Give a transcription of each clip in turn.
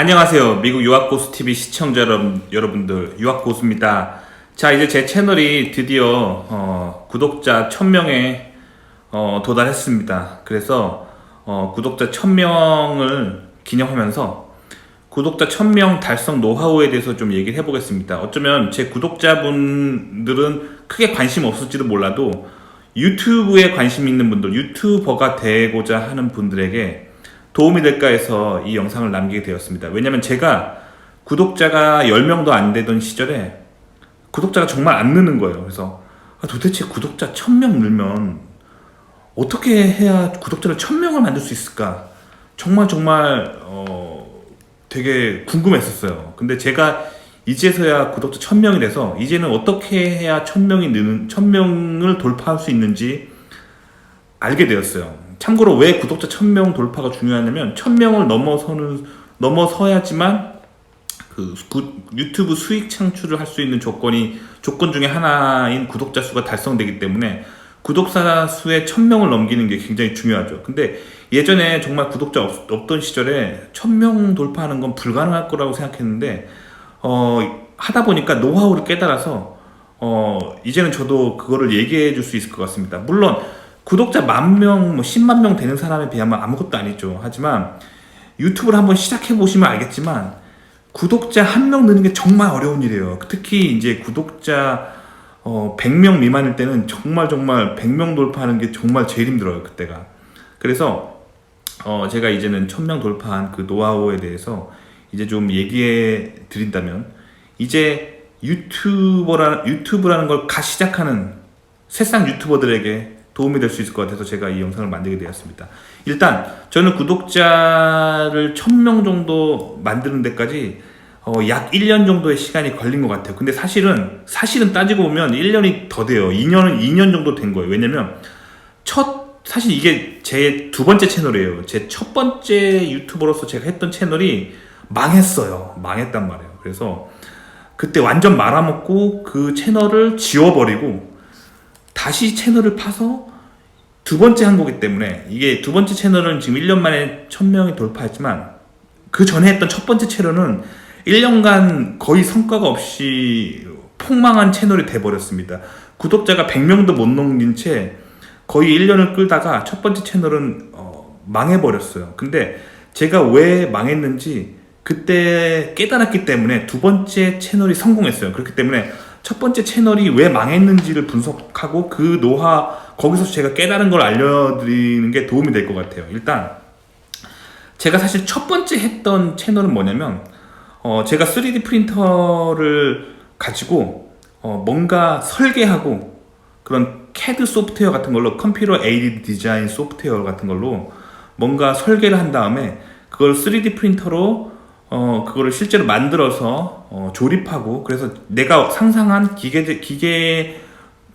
안녕하세요. 미국 유학고수 TV 시청자 여러분, 여러분들, 유학고수입니다. 자, 이제 제 채널이 드디어, 어, 구독자 1000명에, 어, 도달했습니다. 그래서, 어, 구독자 1000명을 기념하면서, 구독자 1000명 달성 노하우에 대해서 좀 얘기를 해보겠습니다. 어쩌면 제 구독자분들은 크게 관심 없을지도 몰라도, 유튜브에 관심 있는 분들, 유튜버가 되고자 하는 분들에게 도움이 될까 해서 이 영상을 남기게 되었습니다. 왜냐면 제가 구독자가 10명도 안 되던 시절에 구독자가 정말 안 느는 거예요. 그래서 아, 도대체 구독자 1000명 늘면 어떻게 해야 구독자를 1000명을 만들 수 있을까? 정말 정말 어, 되게 궁금했었어요. 근데 제가 이제서야 구독자 1000명이 돼서 이제는 어떻게 해야 1000명이 느는 1000명을 돌파할 수 있는지 알게 되었어요. 참고로 왜 구독자 1000명 돌파가 중요하냐면 1000명을 넘어서는 넘어서야지만 그 구- 유튜브 수익 창출을 할 수 있는 조건이 조건 중에 하나인 구독자 수가 달성되기 때문에 구독자 수의 1000명을 넘기는 게 굉장히 중요하죠. 근데 예전에 정말 구독자 없, 없던 시절에 1000명 돌파하는 건 불가능할 거라고 생각했는데 어, 하다 보니까 노하우를 깨달아서 어, 이제는 저도 그거를 얘기해 줄 수 있을 것 같습니다. 물론 구독자 만 명, 뭐 10만 명 되는 사람에 비하면 아무것도 아니죠. 하지만 유튜브를 한번 시작해 보시면 알겠지만 구독자 한 명 느는 게 정말 어려운 일이에요. 특히 이제 구독자 어, 100명 미만일 때는 정말 정말 100명 돌파하는 게 정말 제일 힘들어요. 그때가. 그래서 어, 제가 이제는 1000명 돌파한 그 노하우에 대해서 이제 좀 얘기해 드린다면 이제 유튜버라는 유튜브라는 걸 갓 시작하는 새싹 유튜버들에게 도움이 될 수 있을 것 같아서 제가 이 영상을 만들게 되었습니다. 일단 저는 구독자를 1000명 정도 만드는 데까지 어, 약 1년 정도의 시간이 걸린 것 같아요. 근데 사실은 사실은 따지고 보면 1년이 더 돼요. 2년은 2년 정도 된 거예요. 왜냐면 첫 사실 이게 제 두 번째 채널이에요. 제 첫 번째 유튜버로서 제가 했던 채널이 망했어요. 망했단 말이에요. 그래서 그때 완전 말아먹고 그 채널을 지워버리고 다시 채널을 파서 두 번째 한 거기 때문에 이게 두 번째 채널은 지금 1년 만에 1000명이 돌파했지만 그 전에 했던 첫 번째 채널은 1년간 거의 성과가 없이 폭망한 채널이 돼버렸습니다. 구독자가 100명도 못 넘긴 채 거의 1년을 끌다가 첫 번째 채널은 어, 망해버렸어요. 근데 제가 왜 망했는지 그때 깨달았기 때문에 두 번째 채널이 성공했어요. 그렇기 때문에 첫 번째 채널이 왜 망했는지를 분석하고 그 노하 거기서 제가 깨달은 걸 알려드리는 게 도움이 될 것 같아요. 일단 제가 사실 첫 번째 했던 채널은 뭐냐면 어, 제가 3D 프린터를 가지고 어, 뭔가 설계하고 그런 CAD 소프트웨어 같은 걸로 컴퓨터 에이드 디자인 소프트웨어 같은 걸로 뭔가 설계를 한 다음에 그걸 3D 프린터로 어 그거를 실제로 만들어서 어, 조립하고 그래서 내가 상상한 기계 기계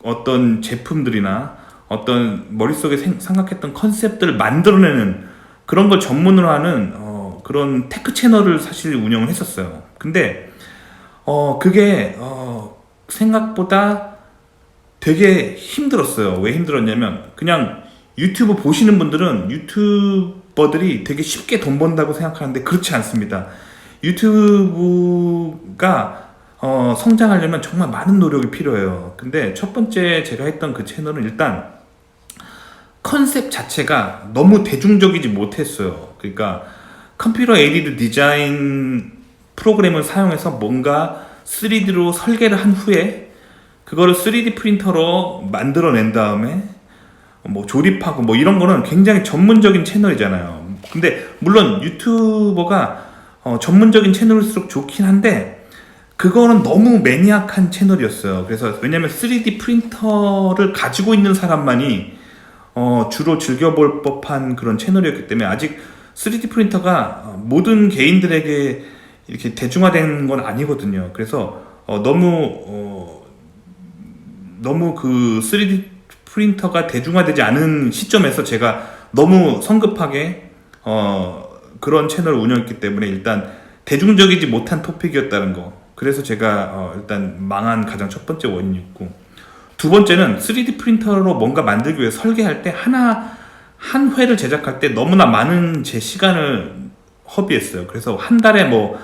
어떤 제품들이나 어떤 머릿속에 생, 생각했던 컨셉들을 만들어내는 그런 걸 전문으로 하는 어, 그런 테크 채널을 사실 운영을 했었어요. 근데 어 그게 어 생각보다 되게 힘들었어요. 왜 힘들었냐면 그냥 유튜브 보시는 분들은 유튜 버들이 되게 쉽게 돈 번다고 생각하는데 그렇지 않습니다. 유튜브가 어, 성장하려면 정말 많은 노력이 필요해요. 근데 첫 번째 제가 했던 그 채널은 일단 컨셉 자체가 너무 대중적이지 못했어요. 그러니까 컴퓨터 에이디드 디자인 프로그램을 사용해서 뭔가 3D로 설계를 한 후에 그거를 3D 프린터로 만들어낸 다음에 뭐 조립하고 뭐 이런 거는 굉장히 전문적인 채널이잖아요. 근데 물론 유튜버가 어, 전문적인 채널일수록 좋긴 한데 그거는 너무 매니악한 채널이었어요. 그래서 왜냐면 3D 프린터를 가지고 있는 사람만이 어, 주로 즐겨볼 법한 그런 채널이었기 때문에 아직 3D 프린터가 어, 모든 개인들에게 이렇게 대중화된 건 아니거든요. 그래서 어, 너무 어, 너무 그 3D 프린터가 대중화되지 않은 시점에서 제가 너무 성급하게 어, 그런 채널을 운영했기 때문에 일단 대중적이지 못한 토픽이었다는 거. 그래서 제가 어, 일단 망한 가장 첫 번째 원인이었고 두 번째는 3D 프린터로 뭔가 만들기 위해 설계할 때 하나 한 회를 제작할 때 너무나 많은 제 시간을 허비했어요. 그래서 한 달에 뭐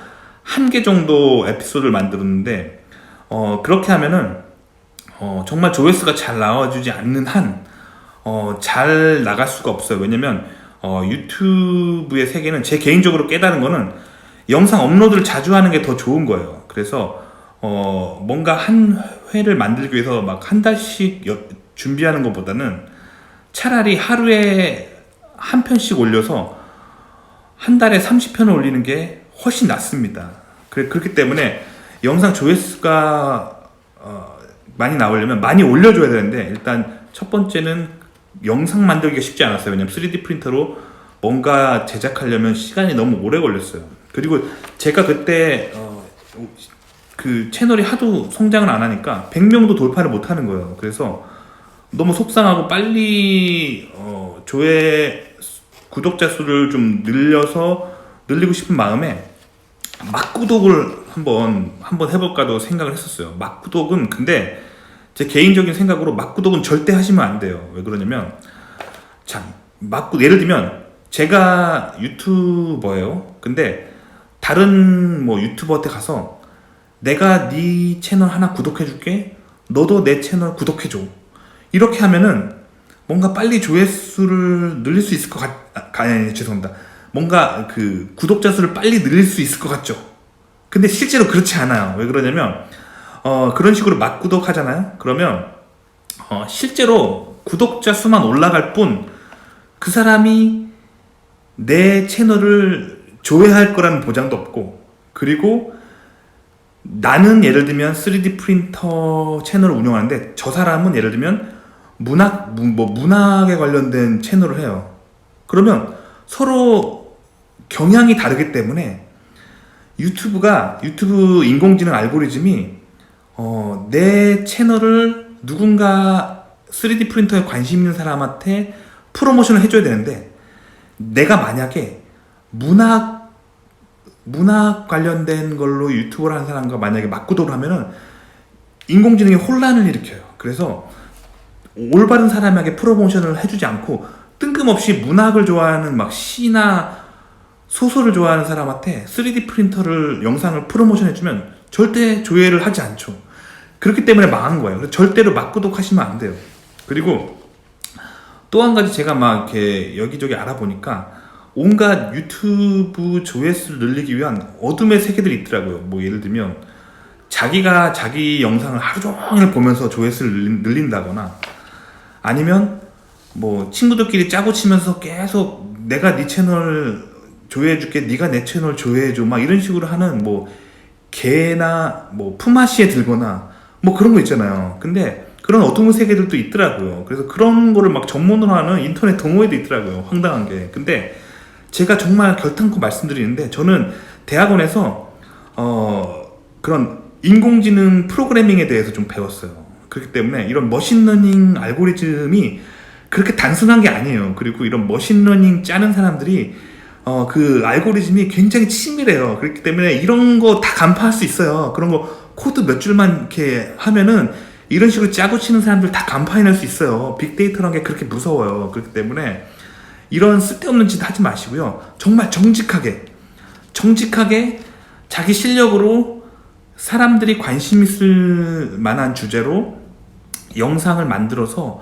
한 개 정도 에피소드를 만들었는데 어, 그렇게 하면은 어, 정말 조회수가 잘 나와주지 않는 한 어, 잘 나갈 수가 없어요. 왜냐면 어, 유튜브의 세계는 제 개인적으로 깨달은 거는 영상 업로드를 자주 하는 게 더 좋은 거예요. 그래서 어, 뭔가 한 회를 만들기 위해서 막 한 달씩 여- 준비하는 것보다는 차라리 하루에 한 편씩 올려서 한 달에 30편을 올리는 게 훨씬 낫습니다. 그래, 그렇기 때문에 영상 조회수가 어, 많이 나오려면 많이 올려줘야 되는데 일단 첫 번째는 영상 만들기가 쉽지 않았어요. 왜냐면 3D 프린터로 뭔가 제작하려면 시간이 너무 오래 걸렸어요. 그리고 제가 그때 어, 그 채널이 하도 성장을 안 하니까 100명도 돌파를 못 하는 거예요. 그래서 너무 속상하고 빨리 어, 조회 수- 구독자 수를 좀 늘려서 늘리고 싶은 마음에 막 구독을 한번 한번 해볼까도 생각을 했었어요. 막 구독은 근데 제 개인적인 생각으로 막구독은 절대 하시면 안 돼요. 왜 그러냐면 참 막구 예를 들면 제가 유튜버예요. 근데 다른 뭐 유튜버한테 가서 내가 네 채널 하나 구독해줄게. 너도 내 채널 구독해줘. 이렇게 하면은 뭔가 빨리 조회수를 늘릴 수 있을 것 같, 아, 아니, 죄송합니다. 뭔가 그 구독자 수를 빨리 늘릴 수 있을 것 같죠. 근데 실제로 그렇지 않아요. 왜 그러냐면, 어, 그런 식으로 막 구독 하잖아요? 그러면, 어, 실제로 구독자 수만 올라갈 뿐, 그 사람이 내 채널을 조회할 거라는 보장도 없고, 그리고 나는 예를 들면 3D 프린터 채널을 운영하는데 저 사람은 예를 들면 문학 무- 뭐 문학에 관련된 채널을 해요. 그러면 서로 경향이 다르기 때문에 유튜브가 유튜브 인공지능 알고리즘이 어, 내 채널을 누군가 3D 프린터에 관심 있는 사람한테 프로모션을 해줘야 되는데 내가 만약에 문학 문학 관련된 걸로 유튜브를 하는 사람과 만약에 맞구도를 하면은 인공지능이 혼란을 일으켜요. 그래서 올바른 사람에게 프로모션을 해주지 않고 뜬금없이 문학을 좋아하는 막 시나 소설을 좋아하는 사람한테 3D 프린터를 영상을 프로모션 해주면 절대 조회를 하지 않죠. 그렇기 때문에 망한 거예요. 절대로 맞구독하시면 안 돼요. 그리고 또 한 가지 제가 막 이렇게 여기저기 알아보니까 온갖 유튜브 조회수를 늘리기 위한 어둠의 세계들이 있더라고요. 뭐 예를 들면 자기가 자기 영상을 하루 종일 보면서 조회수를 늘린, 늘린다거나 아니면 뭐 친구들끼리 짜고 치면서 계속 내가 네 채널 조회해줄게, 네가 내 채널 조회해줘, 막 이런 식으로 하는 뭐 개나 뭐 품앗이에 들거나 뭐 그런 거 있잖아요. 근데 그런 어둠의 세계들도 있더라고요. 그래서 그런 거를 막 전문으로 하는 인터넷 동호회도 있더라고요. 황당한 게. 근데 제가 정말 결탄코 말씀드리는데 저는 대학원에서 어 그런 인공지능 프로그래밍에 대해서 좀 배웠어요. 그렇기 때문에 이런 머신러닝 알고리즘이 그렇게 단순한 게 아니에요. 그리고 이런 머신러닝 짜는 사람들이 어 그 알고리즘이 굉장히 치밀해요. 그렇기 때문에 이런 거 다 간파할 수 있어요. 그런 거 코드 몇 줄만 이렇게 하면은 이런 식으로 짜고 치는 사람들 다 간파해낼 수 있어요. 빅데이터라는 게 그렇게 무서워요. 그렇기 때문에 이런 쓸데없는 짓 하지 마시고요. 정말 정직하게, 정직하게 자기 실력으로 사람들이 관심 있을 만한 주제로 영상을 만들어서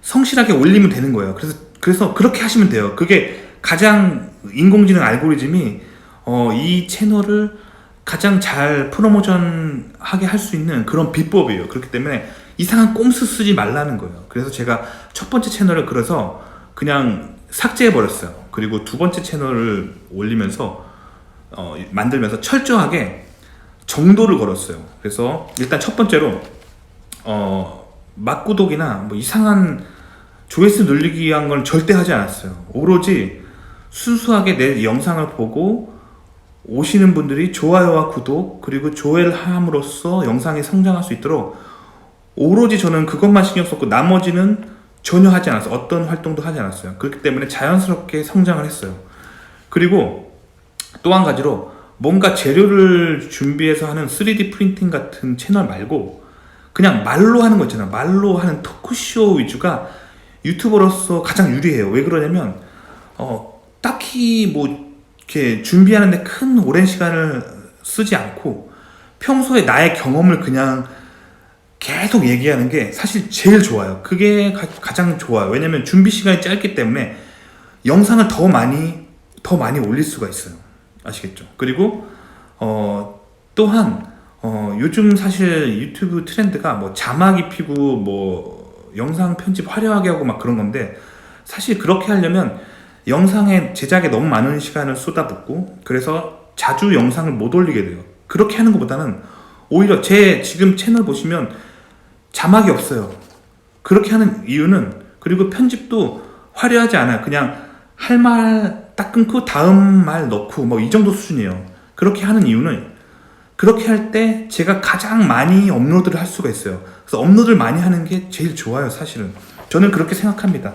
성실하게 올리면 되는 거예요. 그래서 그래서 그렇게 하시면 돼요. 그게 가장 인공지능 알고리즘이 어, 이 채널을 가장 잘 프로모션 하게 할 수 있는 그런 비법이에요. 그렇기 때문에 이상한 꼼수 쓰지 말라는 거예요. 그래서 제가 첫 번째 채널을 그래서 그냥 삭제해 버렸어요. 그리고 두 번째 채널을 올리면서 어, 만들면서 철저하게 정도를 걸었어요. 그래서 일단 첫 번째로 어, 막구독이나 뭐 이상한 조회수 늘리기 위한 건 절대 하지 않았어요. 오로지 순수하게 내 영상을 보고 오시는 분들이 좋아요와 구독 그리고 조회를 함으로써 영상이 성장할 수 있도록 오로지 저는 그것만 신경 썼고 나머지는 전혀 하지 않았어요. 어떤 활동도 하지 않았어요. 그렇기 때문에 자연스럽게 성장을 했어요. 그리고 또 한 가지로 뭔가 재료를 준비해서 하는 3D 프린팅 같은 채널 말고 그냥 말로 하는 거 있잖아요. 말로 하는 토크쇼 위주가 유튜버로서 가장 유리해요. 왜 그러냐면 어, 딱히 뭐 이렇게 준비하는데 큰 오랜 시간을 쓰지 않고 평소에 나의 경험을 그냥 계속 얘기하는 게 사실 제일 좋아요. 그게 가, 장 좋아요. 왜냐면 준비 시간이 짧기 때문에 영상을 더 많이 더 많이 올릴 수가 있어요. 아시겠죠? 그리고 어 또한 어 요즘 사실 유튜브 트렌드가 뭐 자막 입히고 뭐 영상 편집 화려하게 하고 막 그런 건데 사실 그렇게 하려면 영상의 제작에 너무 많은 시간을 쏟아붓고 그래서 자주 영상을 못 올리게 돼요. 그렇게 하는 것보다는 오히려 제 지금 채널 보시면 자막이 없어요. 그렇게 하는 이유는 그리고 편집도 화려하지 않아요. 그냥 할 말 딱 끊고 다음 말 넣고 뭐 이 정도 수준이에요. 그렇게 하는 이유는 그렇게 할 때 제가 가장 많이 업로드를 할 수가 있어요. 그래서 업로드를 많이 하는 게 제일 좋아요, 사실은. 저는 그렇게 생각합니다.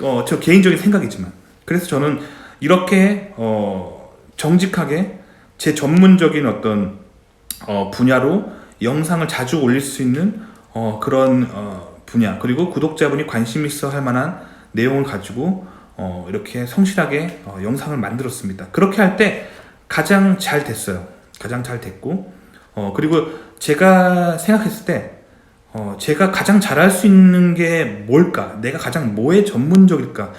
어, 저 개인적인 생각이지만. 그래서 저는 이렇게 어, 정직하게 제 전문적인 어떤 어, 분야로 영상을 자주 올릴 수 있는 어, 그런 어, 분야 그리고 구독자분이 관심 있어 할 만한 내용을 가지고 어, 이렇게 성실하게 어, 영상을 만들었습니다. 그렇게 할 때 가장 잘 됐어요. 가장 잘 됐고 어, 그리고 제가 생각했을 때 어, 제가 가장 잘할 수 있는 게 뭘까? 내가 가장 뭐에 전문적일까?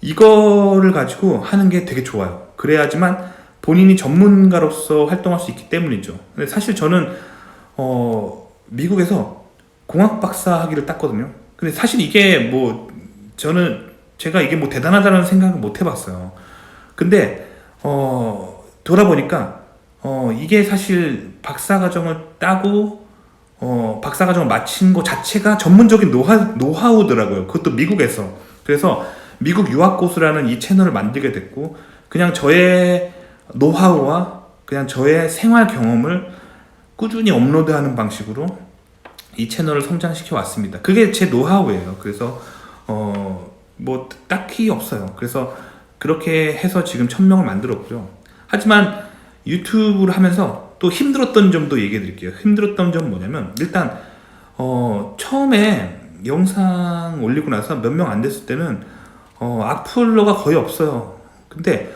이거를 가지고 하는 게 되게 좋아요. 그래야지만 본인이 전문가로서 활동할 수 있기 때문이죠. 근데 사실 저는 어, 미국에서 공학 박사 학위를 땄거든요. 근데 사실 이게 뭐 저는 제가 이게 뭐 대단하다는 생각을 못 해봤어요. 근데 어, 돌아보니까 어, 이게 사실 박사 과정을 따고 어, 박사 과정을 마친 것 자체가 전문적인 노하, 노하우더라고요. 그것도 미국에서. 그래서 미국 유학고수라는 이 채널을 만들게 됐고, 그냥 저의 노하우와 그냥 저의 생활 경험을 꾸준히 업로드하는 방식으로 이 채널을 성장시켜 왔습니다. 그게 제 노하우예요. 그래서, 어, 뭐, 딱히 없어요. 그래서 그렇게 해서 지금 천명을 만들었고요. 하지만 유튜브를 하면서 또 힘들었던 점도 얘기해 드릴게요. 힘들었던 점 뭐냐면, 일단, 어, 처음에 영상 올리고 나서 몇 명 안 됐을 때는, 어, 악플러가 거의 없어요. 근데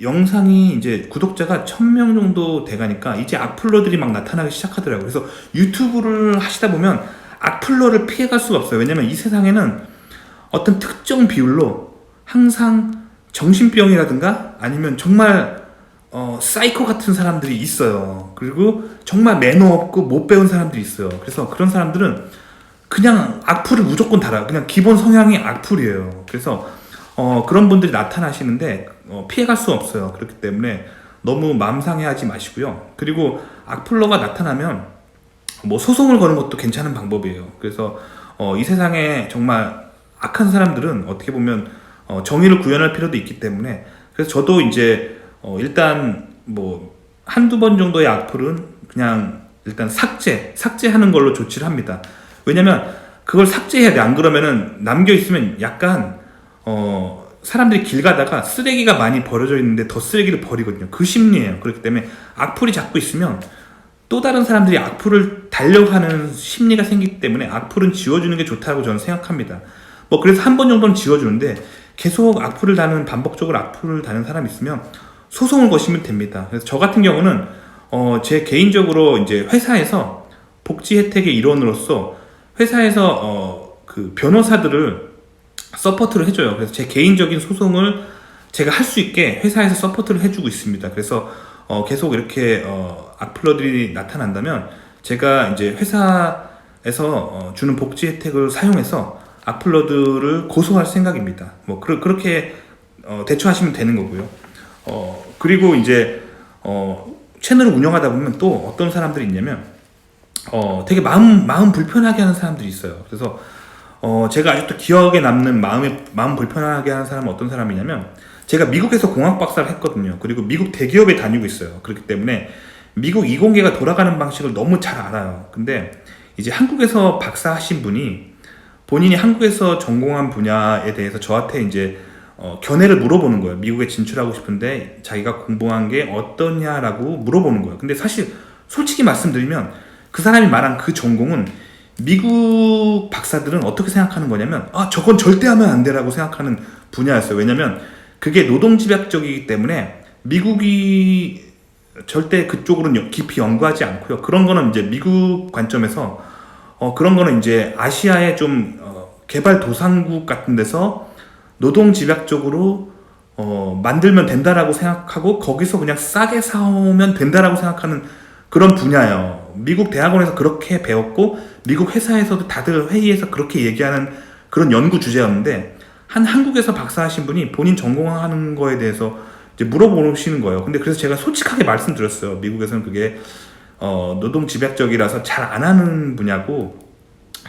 영상이 이제 구독자가 1000명 정도 돼가니까 이제 악플러들이 막 나타나기 시작하더라고요. 그래서 유튜브를 하시다 보면 악플러를 피해갈 수가 없어요. 왜냐면 이 세상에는 어떤 특정 비율로 항상 정신병이라든가 아니면 정말 어, 사이코 같은 사람들이 있어요. 그리고 정말 매너 없고 못 배운 사람들이 있어요. 그래서 그런 사람들은 그냥 악플을 무조건 달아요. 그냥 기본 성향이 악플이에요. 그래서 어, 그런 분들이 나타나시는데 어, 피해갈 수 없어요. 그렇기 때문에 너무 마음 상해하지 마시고요. 그리고 악플러가 나타나면 뭐 소송을 거는 것도 괜찮은 방법이에요. 그래서 어, 이 세상에 정말 악한 사람들은 어떻게 보면 어, 정의를 구현할 필요도 있기 때문에 그래서 저도 이제 어, 일단 뭐 한두 번 정도의 악플은 그냥 일단 삭제, 삭제하는 걸로 조치를 합니다. 왜냐면 그걸 삭제해야 돼. 안 그러면은 남겨 있으면 약간 어 사람들이 길 가다가 쓰레기가 많이 버려져 있는데 더 쓰레기를 버리거든요. 그 심리예요. 그렇기 때문에 악플이 자꾸 있으면 또 다른 사람들이 악플을 달려고 하는 심리가 생기기 때문에 악플은 지워주는 게 좋다고 저는 생각합니다. 뭐 그래서 한 번 정도는 지워주는데 계속 악플을 다는 반복적으로 악플을 다는 사람이 있으면 소송을 거시면 됩니다. 그래서 저 같은 경우는 어, 제 개인적으로 이제 회사에서 복지 혜택의 일원으로서 회사에서 어, 그 변호사들을 서포트를 해줘요. 그래서 제 개인적인 소송을 제가 할 수 있게 회사에서 서포트를 해주고 있습니다. 그래서 어, 계속 이렇게 어, 악플러들이 나타난다면 제가 이제 회사에서 어, 주는 복지 혜택을 사용해서 악플러들을 고소할 생각입니다. 뭐 그, 렇게 어, 대처하시면 되는 거고요. 어, 그리고 이제 어, 채널을 운영하다 보면 또 어떤 사람들이 있냐면 어, 되게 마음 마음 불편하게 하는 사람들이 있어요. 그래서 어, 제가 아직도 기억에 남는 마음에 마음 불편하게 하는 사람은 어떤 사람이냐면 제가 미국에서 공학 박사를 했거든요. 그리고 미국 대기업에 다니고 있어요. 그렇기 때문에 미국 이공계가 돌아가는 방식을 너무 잘 알아요. 근데 이제 한국에서 박사 하신 분이 본인이 한국에서 전공한 분야에 대해서 저한테 이제 어, 견해를 물어보는 거예요. 미국에 진출하고 싶은데 자기가 공부한 게 어떠냐라고 물어보는 거예요. 근데 사실 솔직히 말씀드리면 그 사람이 말한 그 전공은 미국 박사들은 어떻게 생각하는 거냐면 아 저건 절대 하면 안 돼라고 생각하는 분야였어요. 왜냐면 그게 노동 집약적이기 때문에 미국이 절대 그쪽으로는 여- 깊이 연구하지 않고요. 그런 거는 이제 미국 관점에서 어, 그런 거는 이제 아시아의 좀 어, 개발 도상국 같은 데서 노동 집약적으로 어, 만들면 된다라고 생각하고 거기서 그냥 싸게 사오면 된다라고 생각하는 그런 분야예요. 미국 대학원에서 그렇게 배웠고 미국 회사에서도 다들 회의에서 그렇게 얘기하는 그런 연구 주제였는데 한 한국에서 박사하신 분이 본인 전공하는 거에 대해서 이제 물어보시는 거예요. 근데 그래서 제가 솔직하게 말씀드렸어요. 미국에서는 그게 어, 노동 집약적이라서 잘 안 하는 분야고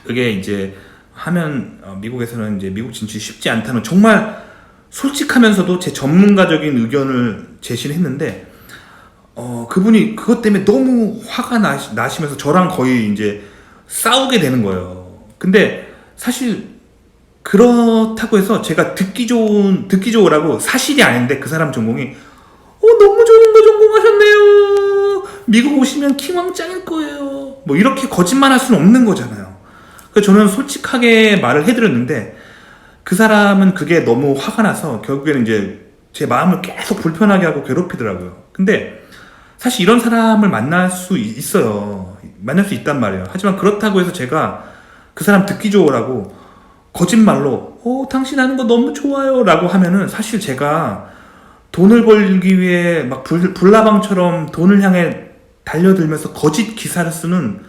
그게 이제 하면 어, 미국에서는 이제 미국 진출이 쉽지 않다는 정말 솔직하면서도 제 전문가적인 의견을 제시를 했는데 어, 그분이 그것 때문에 너무 화가 나시, 나시면서 저랑 거의 이제 싸우게 되는 거예요. 근데 사실 그렇다고 해서 제가 듣기 좋은 듣기 좋으라고 사실이 아닌데 그 사람 전공이 어 너무 좋은 거 전공하셨네요. 미국 오시면 킹왕짱일 거예요. 뭐 이렇게 거짓말 할 수는 없는 거잖아요. 그래서 저는 솔직하게 말을 해드렸는데 그 사람은 그게 너무 화가 나서 결국에는 이제 제 마음을 계속 불편하게 하고 괴롭히더라고요. 근데 사실 이런 사람을 만날 수 이- 있어요. 만날 수 있단 말이에요. 하지만 그렇다고 해서 제가 그 사람 듣기 좋으라고 거짓말로 어 당신 하는 거 너무 좋아요 라고 하면은 사실 제가 돈을 벌기 위해 막 불, 불나방처럼 돈을 향해 달려들면서 거짓 기사를 쓰는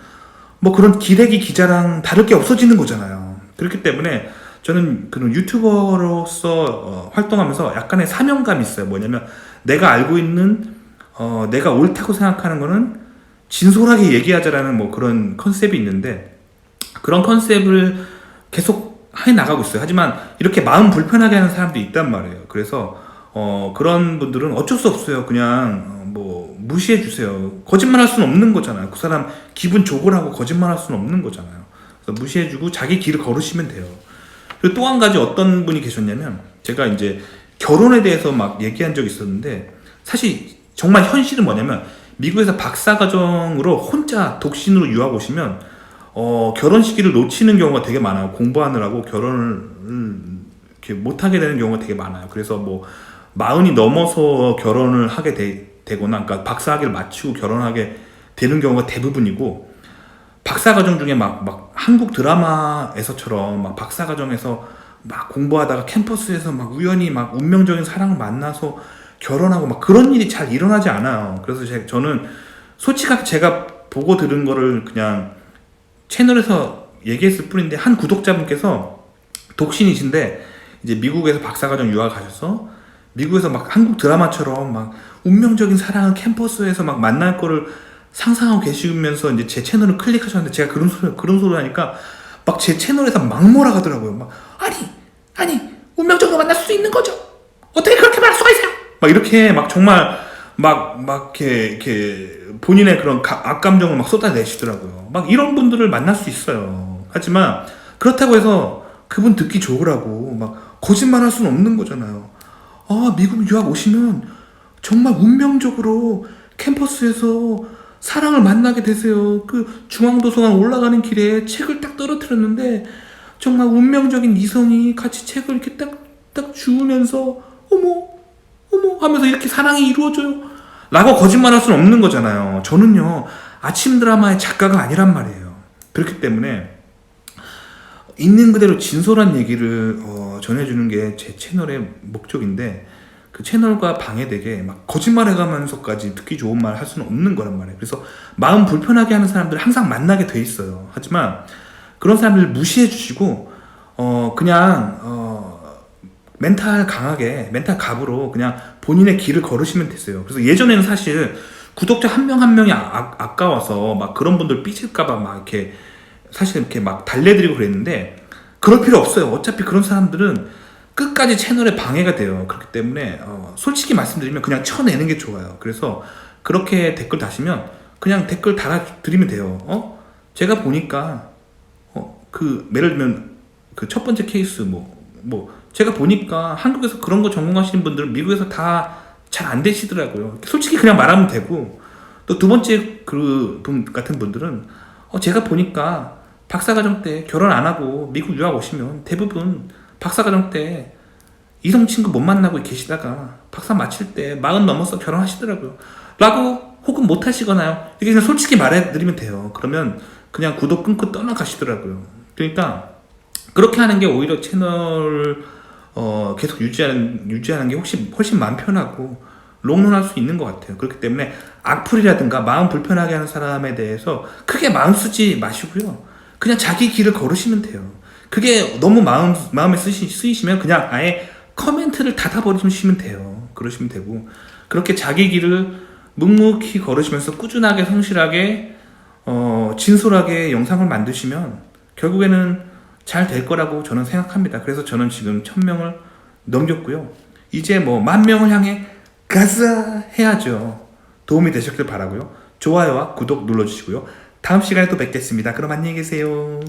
뭐 그런 기레기 기자랑 다를 게 없어지는 거잖아요. 그렇기 때문에 저는 그런 유튜버로서 어, 활동하면서 약간의 사명감이 있어요. 뭐냐면 내가 알고 있는 어, 내가 옳다고 생각하는 거는 진솔하게 얘기하자라는 뭐 그런 컨셉이 있는데 그런 컨셉을 계속 해 나가고 있어요. 하지만 이렇게 마음 불편하게 하는 사람도 있단 말이에요. 그래서 어, 그런 분들은 어쩔 수 없어요. 그냥 어, 뭐 무시해 주세요. 거짓말할 수는 없는 거잖아요. 그 사람 기분 좋으라고 거짓말할 수는 없는 거잖아요. 그래서 무시해 주고 자기 길을 걸으시면 돼요. 그리고 또 한 가지 어떤 분이 계셨냐면 제가 이제 결혼에 대해서 막 얘기한 적이 있었는데 사실 정말 현실은 뭐냐면 미국에서 박사과정으로 혼자 독신으로 유학 오시면 어, 결혼 시기를 놓치는 경우가 되게 많아요. 공부하느라고 결혼을 음, 이렇게 못하게 되는 경우가 되게 많아요. 그래서 뭐 마흔이 넘어서 결혼을 하게 되, 되거나 그러니까 박사학위를 마치고 결혼하게 되는 경우가 대부분이고 박사과정 중에 막, 막 한국 드라마에서처럼 막 박사과정에서 막 공부하다가 캠퍼스에서 막 우연히 막 운명적인 사랑을 만나서 결혼하고 막 그런 일이 잘 일어나지 않아요. 그래서 제, 저는 솔직하게 제가 보고 들은 거를 그냥 채널에서 얘기했을 뿐인데 한 구독자분께서 독신이신데 이제 미국에서 박사과정 유학 가셔서 미국에서 막 한국 드라마처럼 막 운명적인 사랑을 캠퍼스에서 막 만날 거를 상상하고 계시면서 이제 제 채널을 클릭하셨는데 제가 그런 소리 그런 소리 하니까 막 제 채널에서 막 몰아가더라고요. 막 아니 아니 운명적으로 만날 수 있는 거죠. 어떻게 그렇게 말할 수가 있어요? 막 이렇게 막 정말 막 막 이렇게 이렇게 본인의 그런 가- 악감정을 막 쏟아내시더라고요. 막 이런 분들을 만날 수 있어요. 하지만 그렇다고 해서 그분 듣기 좋으라고 막 거짓말 할 수는 없는 거잖아요. 아 미국 유학 오시면 정말 운명적으로 캠퍼스에서 사랑을 만나게 되세요. 그 중앙도서관 올라가는 길에 책을 딱 떨어뜨렸는데 정말 운명적인 이성이 같이 책을 이렇게 딱, 딱 주우면서 어머, 어머 하면서 이렇게 사랑이 이루어져요. 라고 거짓말할 수는 없는 거잖아요. 저는요, 아침 드라마의 작가가 아니란 말이에요. 그렇기 때문에 있는 그대로 진솔한 얘기를 어, 전해주는 게 제 채널의 목적인데 그 채널과 방해되게 막 거짓말해가면서까지 듣기 좋은 말 할 수는 없는 거란 말이에요. 그래서 마음 불편하게 하는 사람들 항상 만나게 돼 있어요. 하지만 그런 사람들 무시해 주시고 어 그냥 어 멘탈 강하게 멘탈 갑으로 그냥 본인의 길을 걸으시면 되세요. 그래서 예전에는 사실 구독자 한명한 명이 아, 아까워서 막 그런 분들 삐질까봐 막 이렇게 사실 이렇게 막 달래드리고 그랬는데 그럴 필요 없어요. 어차피 그런 사람들은 끝까지 채널에 방해가 돼요. 그렇기 때문에 어, 솔직히 말씀드리면 그냥 쳐내는 게 좋아요. 그래서 그렇게 댓글 다시면 그냥 댓글 달아드리면 돼요. 어? 제가 보니까 어, 그 예를 들면 그 첫 번째 케이스 뭐뭐 제가 보니까 한국에서 그런 거 전공하시는 분들은 미국에서 다 잘 안 되시더라고요. 솔직히 그냥 말하면 되고 또 두 번째 그 분 같은 분들은 어, 제가 보니까 박사과정 때 결혼 안 하고 미국 유학 오시면 대부분 박사과정 때 이성 친구 못 만나고 계시다가 박사 마칠 때 마흔 넘어서 결혼하시더라고요. 라고 혹은 못 하시거나요. 이게 그냥 솔직히 말해드리면 돼요. 그러면 그냥 구독 끊고 떠나가시더라고요. 그러니까 그렇게 하는 게 오히려 채널 어, 계속 유지하는 유지하는 게 혹시 훨씬 마음 편하고 롱런할 수 있는 것 같아요. 그렇기 때문에 악플이라든가 마음 불편하게 하는 사람에 대해서 크게 마음 쓰지 마시고요. 그냥 자기 길을 걸으시면 돼요. 그게 너무 마음 마음에 쓰시, 쓰이시면 그냥 아예 커멘트를 닫아버리시면 돼요. 그러시면 되고 그렇게 자기 길을 묵묵히 걸으시면서 꾸준하게 성실하게 어, 진솔하게 영상을 만드시면 결국에는 잘 될 거라고 저는 생각합니다. 그래서 저는 지금 천명을 넘겼고요. 이제 뭐 만 명을 향해 가자 해야죠. 도움이 되셨길 바라고요. 좋아요와 구독 눌러주시고요. 다음 시간에 또 뵙겠습니다. 그럼 안녕히 계세요.